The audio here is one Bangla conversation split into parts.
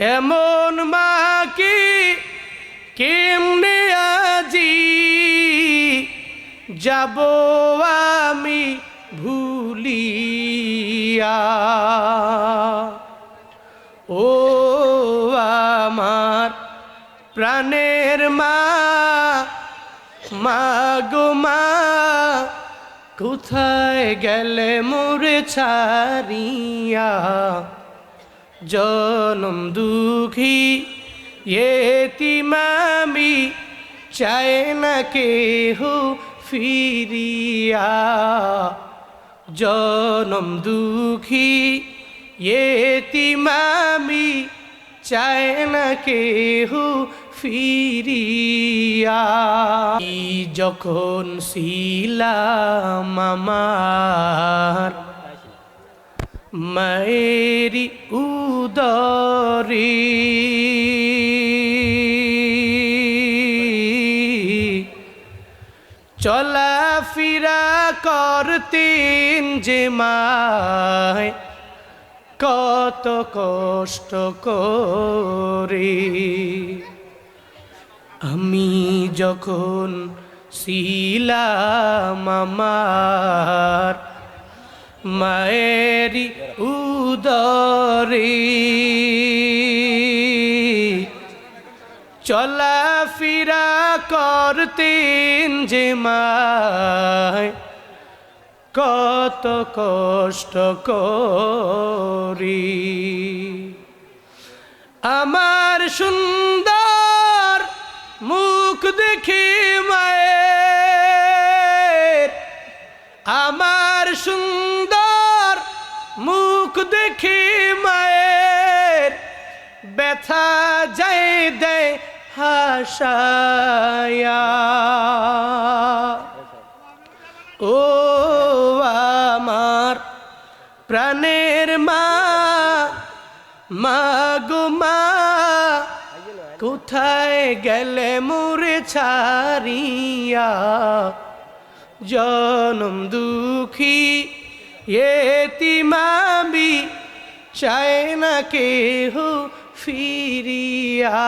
এমন মা কি কেমনে আজি যাব আমি ভুলিয়া? ও আমার প্রাণের মা মা মা, কোথায় গেলে মোরে ছাড়িয়া? জনম দুঃখী, এতিমামি চায় না কেহ ফিরিয়া। জনম দুঃখী, এতিমামি চায় না কেহ ফিরিয়া। যখন শিলাম আমার মায়েরি উদরে চলাফেরা করতেন যে মায় কত কষ্ট করে। আমি যখন শিলাম আমার মায়েরি উদরে। চলাফেরা করতেন যে মায় কত কষ্ট করি। আমার সুন্দর মুখ দেখে দেখে মায়ের ব্যথা যাই হাসায়া। ও আমার প্রাণের মা মা গো মা, কোথায় গেলে মোরে ছাড়িয়া? জনম দুঃখী এতিমামি চায় না কেহ ফিরিয়া।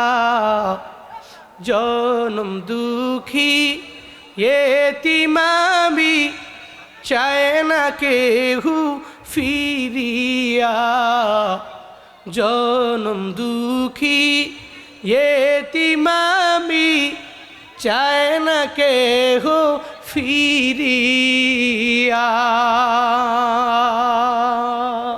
জনম দুঃখী এতিমামি চায় না কেহ ফিরিয়া। জনম দুঃখী এতিমামি চায় না কেহ ফিরিয়া